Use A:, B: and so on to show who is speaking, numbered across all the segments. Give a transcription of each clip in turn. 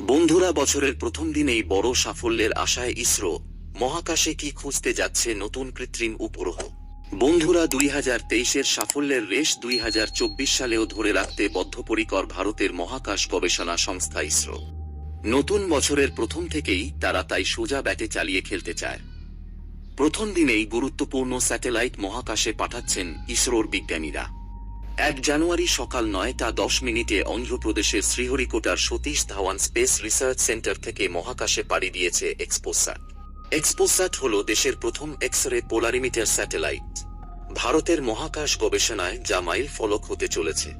A: বন্ধুরা, বছরের প্রথম দিনেই বড় সাফল্যের আশায় ইসরো মহাকাশে কি খুঁজতে যাচ্ছে নতুন কৃত্রিম উপগ্রহ? বন্ধুরা, দুই হাজার তেইশের সাফল্যের রেশ দুই হাজার চব্বিশ সালেও ধরে রাখতে বদ্ধপরিকর ভারতের মহাকাশ গবেষণা সংস্থা ইসরো। নতুন বছরের প্রথম থেকেই তারা তাই সোজা ব্যাটে চালিয়ে খেলতে চায়। প্রথম দিনেই গুরুত্বপূর্ণ স্যাটেলাইট মহাকাশে পাঠাচ্ছেন ইসরোর বিজ্ঞানীরা। এক জানুয়ারি সকাল নয়টা দশ মিনিটে অন্ধ্রপ্রদেশের শ্রীহরিকোটার Satish Dhawan space research centre থেকে মহাকাশে পাড়ি দিয়েছে এক্সপোস্যাট। এক্সপোস্যাট হল দেশের প্রথম এক্স রে পোলারিমিটার স্যাটেলাইট। ভারতের মহাকাশ গবেষণায় যা মাইল ফলক হতে চলেছে।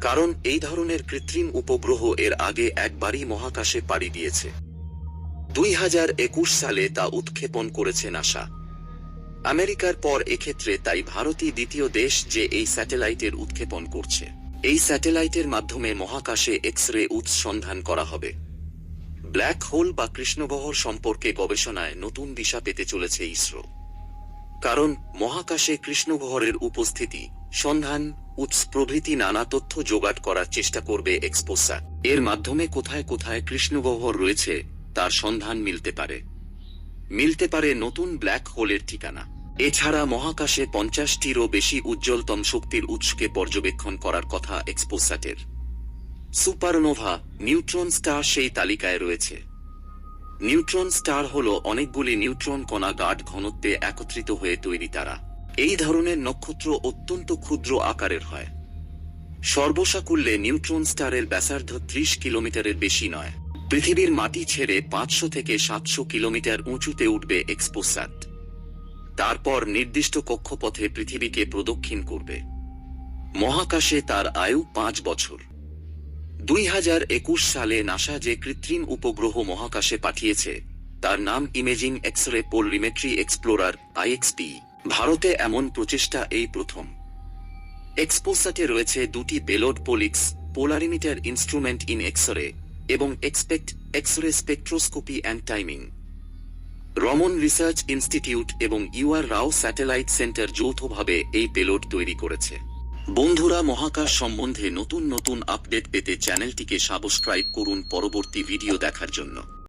A: কারণ এই ধরনের কৃত্রিম উপগ্রহ এর আগে একবারই মহাকাশে পাড়ি দিয়েছে। দুই হাজার একুশ সালে তা উৎক্ষেপণ করেছে নাসা। আমেরিকার পর এক্ষেত্রে তাই ভারতই দ্বিতীয় দেশ যে এই স্যাটেলাইটের উৎক্ষেপণ করছে। এই স্যাটেলাইটের মাধ্যমে মহাকাশে এক্স রে উৎস সন্ধান করা হবে। ব্ল্যাক হোল বা কৃষ্ণগহ্বর সম্পর্কে গবেষণায় নতুন দিশা পেতে চলেছে ইসরো। কারণ মহাকাশে কৃষ্ণগহ্বরের উপস্থিতি, সন্ধান, উৎস প্রভৃতি নানা তথ্য জোগাড় করার চেষ্টা করবে এক্সপোসার। এর মাধ্যমে কোথায় কোথায় কৃষ্ণগহ্বর রয়েছে, তার সন্ধান মিলতে পারে। মিলতে পারে নতুন ব্ল্যাক হোলের ঠিকানা। এছাড়া মহাকাশে পঞ্চাশটিরও বেশি উজ্জ্বলতম শক্তির উৎসকে পর্যবেক্ষণ করার কথা এক্সপোসাটের সুপারনোভা নিউট্রন স্টার সেই তালিকায় রয়েছে। নিউট্রন স্টার হল অনেকগুলি নিউট্রন কণা গাঢ় ঘনত্বে একত্রিত হয়ে তৈরি তারা। এই ধরনের নক্ষত্র অত্যন্ত ক্ষুদ্র আকারের হয়। সর্বসাকুল্যে নিউট্রন স্টারের ব্যাসার্ধ ত্রিশ কিলোমিটারের বেশি নয়। পৃথিবীর মাটি ছেড়ে পাঁচশো থেকে সাতশো কিলোমিটার উঁচুতে উঠবে এক্সপোসাট তারপর নির্দিষ্ট কক্ষপথে পৃথিবীকে প্রদক্ষিণ করবে। মহাকাশে তার আয়ু পাঁচ বছর। দুই হাজার একুশ সালে নাসা যে কৃত্রিম উপগ্রহ মহাকাশে পাঠিয়েছে, তার নাম imaging X ray পোলরিমেট্রি explorer IXP ভারতে এমন প্রচেষ্টা এই প্রথম। এক্সপোসাটে রয়েছে দুটি payload POLIX, polarimeter instrument in X ray এবং XSPECT X ray spectroscopy and timing Raman research institute এবং U R Rao satellite centre যৌথভাবে এই পেলোড তৈরি করেছে। বন্ধুরা, মহাকাশ সম্বন্ধে নতুন নতুন আপডেট পেতে চ্যানেলটিকে সাবস্ক্রাইব করুন পরবর্তী ভিডিও দেখার জন্য।